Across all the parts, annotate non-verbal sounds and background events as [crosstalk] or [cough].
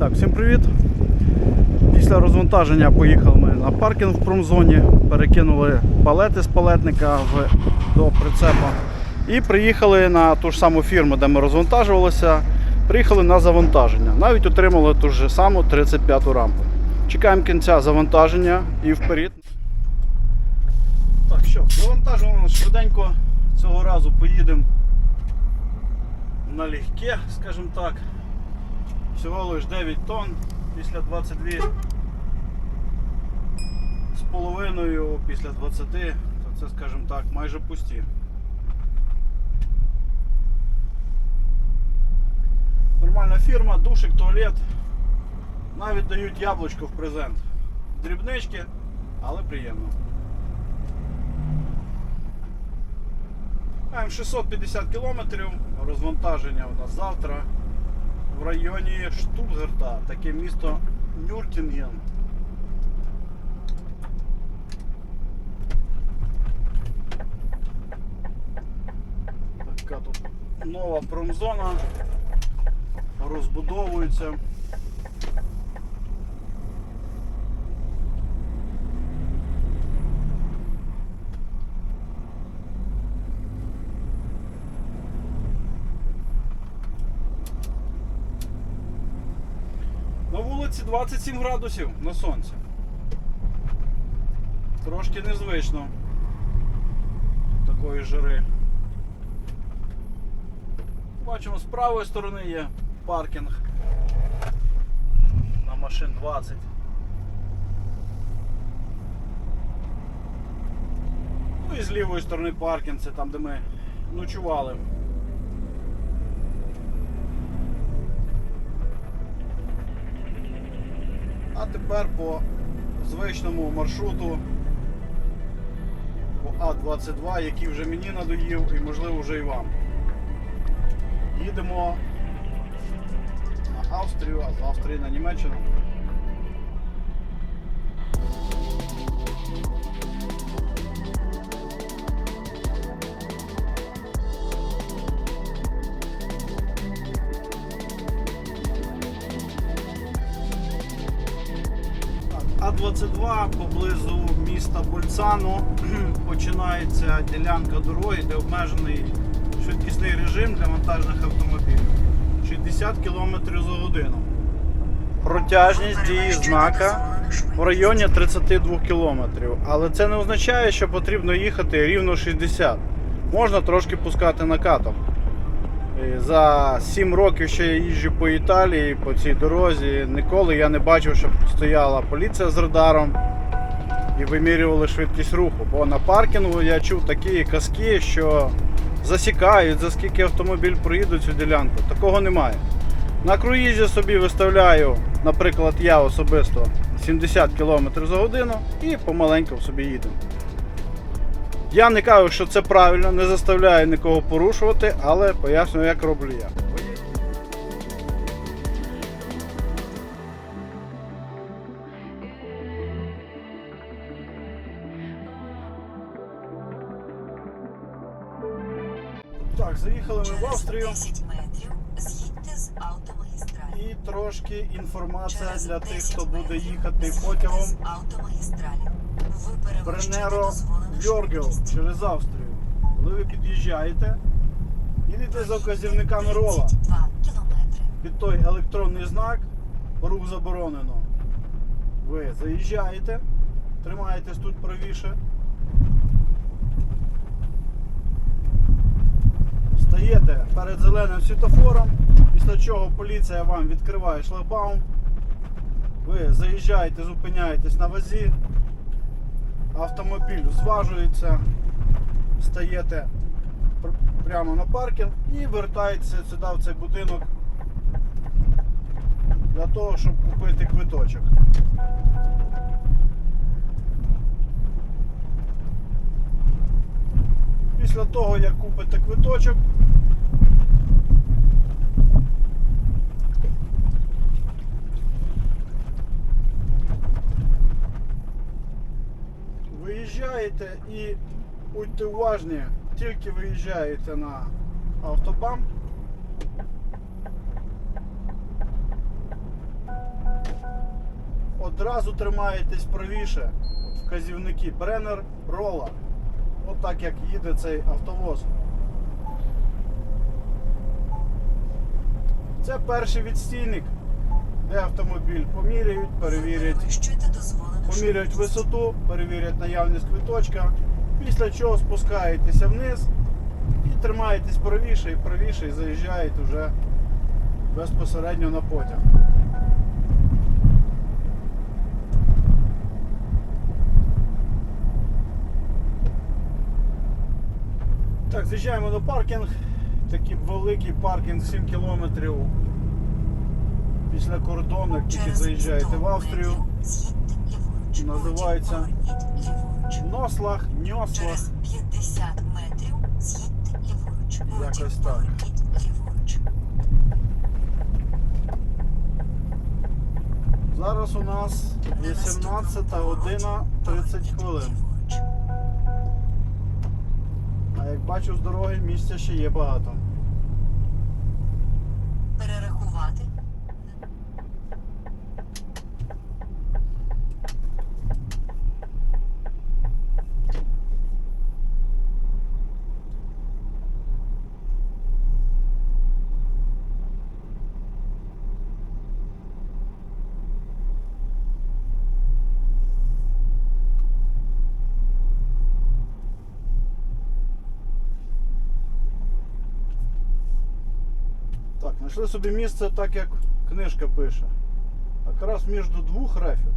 Так, всім привіт. Після розвантаження поїхали ми на паркінг в промзоні, перекинули палети з палетника в, до прицепа і приїхали на ту ж саму фірму, де ми розвантажувалися. Приїхали на завантаження. Навіть отримали ту ж саму 35-ту рампу. Чекаємо кінця завантаження і вперед. Так, що, завантажуємо швиденько. Цього разу поїдемо налегке, скажімо так. Всього лиш 9 тонн після 22 з половиною після 20, то це, скажімо так, майже пусті. Нормальна фірма, душик, туалет. Навіть дають яблучко в презент. Дрібнички, але приємно. Маємо 650 кілометрів, розвантаження у нас завтра в районі Штутгарта, таке місто Нюртінген. Така тут нова промзона розбудовується. На вулиці 27 градусів на сонці. Трошки незвично такої жари. Бачимо, з правої сторони є паркінг на машин 20. Ну і з лівої сторони паркінг, це там, де ми ночували. А тепер по звичному маршруту по А22, який вже мені надоїв і можливо вже і вам. Їдемо на Австрію, а з Австрії на Німеччину. Так, А22 поблизу міста Больцано [clears throat] починається ділянка дороги, де обмежений швидкісний режим для вантажних автомобілів. 60 км за годину. Протяжність дії знака в районі 32 км. Але це не означає, що потрібно їхати рівно 60. Можна трошки пускати накатом. І За 7 років, що я їжджу по Італії, по цій дорозі, ніколи я не бачив, щоб стояла поліція з радаром і вимірювали швидкість руху. Бо на паркінгу я чув такі казки, що засікають, за скільки автомобіль проїде цю ділянку. Такого немає. На круїзі собі виставляю, наприклад, я особисто 70 км за годину і помаленьку собі їду. Я не кажу, що це правильно, не заставляю нікого порушувати, але пояснюю, як роблю я. Так, заїхали ми в Австрію. 10 метрів з'їдьте з автомагістралі. і трошки інформація для тих, хто буде їхати потягом. Бренеро швидкість. через Австрію. Коли ви під'їжджаєте, їдете за вказівниками рола під той електронний знак рух заборонено. Ви заїжджаєте, тримаєтесь тут правіше. Стаєте перед зеленим світофором, після чого поліція вам відкриває шлагбаум. Ви заїжджаєте, зупиняєтесь на вазі, автомобіль зважується, стаєте прямо на паркінг і вертаєтеся сюди в цей будинок для того, щоб купити квиточок. Після того, як купите квиточок, виїжджаєте і будьте уважні, тільки виїжджаєте на автобан, одразу тримаєтесь правіше. Вказівники Бренер Рола. От так як їде цей автовоз. Це перший відстійник, де автомобіль поміряють, перевірять. Поміряють висоту, перевірять наявність квиточка, після чого спускаєтеся вниз і тримаєтесь правіше і правіше і заїжджаєте вже безпосередньо на потяг. Так, з'їжджаємо на паркінг. Такий великий паркінг 7 кілометрів після кордону, як тільки заїжджаєте в Австрію. Називається. Нослах, Ньослах. 50 метрів з'їдьте ліворуч. Потім Якось так. Зараз у нас 18 година 30 хвилин. А як бачу з дороги, місця ще є багато. Перерахувати. Так, знайшли собі місце так, як книжка пише. Якраз між двох рефів.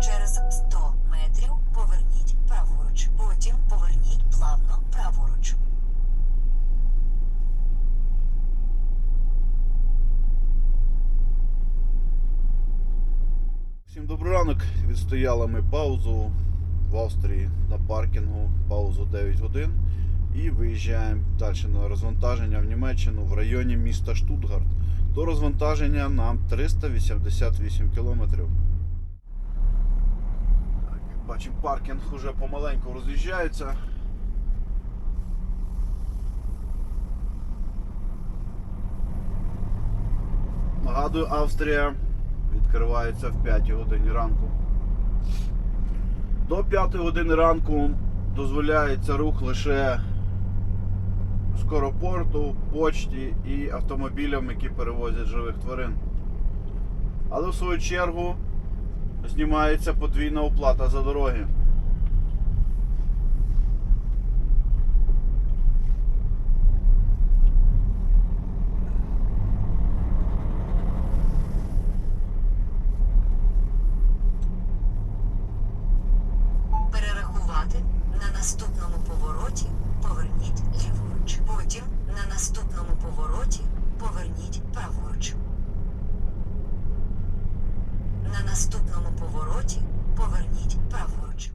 Через 100 метрів поверніть праворуч. Потім поверніть плавно праворуч. Всім добрий ранок. Відстояли ми паузу в Австрії на паркінгу, паузу 9 годин. І виїжджаємо далі на розвантаження в Німеччину в районі міста Штутгарт. До розвантаження нам 388 кілометрів. Як Бачимо, паркінг уже помаленьку роз'їжджається. Нагадую, Австрія відкривається в 5 годині ранку. До 5 години ранку дозволяється рух лише скоропорту, почті і автомобілям, які перевозять живих тварин. Але в свою чергу знімається подвійна оплата за дороги. Перерахувати на наступному повороті поверніть ліворуч. Потім на наступному повороті поверніть праворуч. На наступному повороті поверніть праворуч.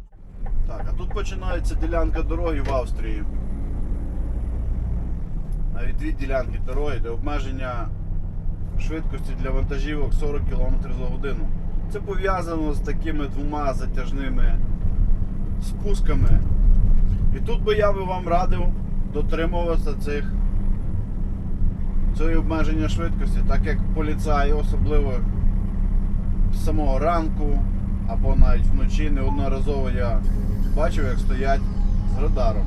Так, а тут починається ділянка дороги в Австрії. Навіть дві ділянки дороги, де обмеження швидкості для вантажівок 40 км за годину. Це пов'язано з такими двома затяжними спусками. І тут би я би вам радив дотримуватися цих цього обмеження швидкості, так як поліцаї, особливо з самого ранку або навіть вночі неодноразово я бачив, як стоять з радаром.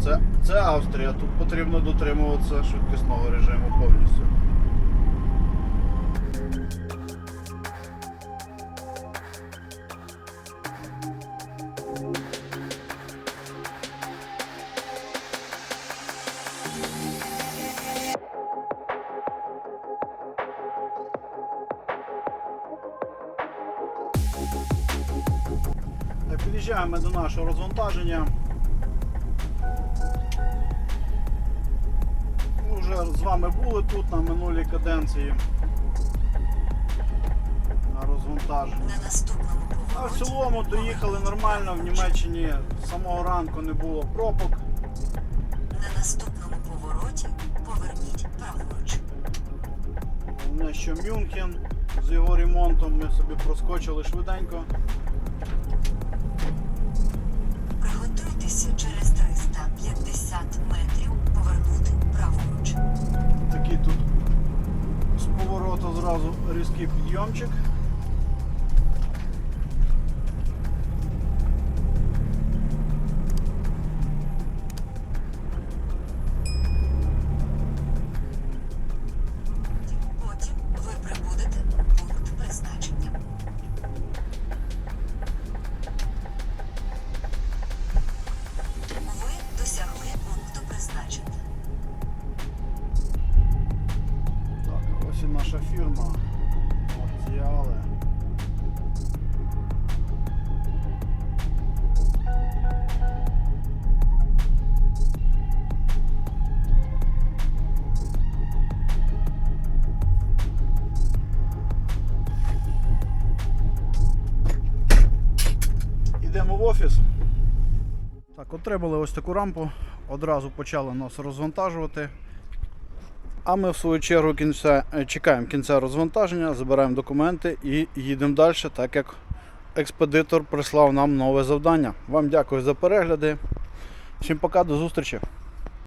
Це, це Австрія, тут потрібно дотримуватися швидкісного режиму повністю. Так, до нашого розвантаження. Ми вже з вами були тут на минулій каденції. На розвантаженні. А в цілому доїхали нормально в Німеччині. З самого ранку не було пробок. На наступному повороті поверніть праворуч. Головне, що Мюнхен з його ремонтом ми собі проскочили швиденько. Через 350 метрів повернути праворуч. Такий тут з повороту зразу різкий підйомчик. Так, наша фірма. Мартіале. Йдемо в офіс. Так, отримали ось таку рампу. Одразу почали нас розвантажувати. А ми в свою чергу кінця, е, чекаємо кінця розвантаження, забираємо документи і їдемо далі, так як експедитор прислав нам нове завдання. Вам дякую за перегляди. Всім пока, до зустрічі!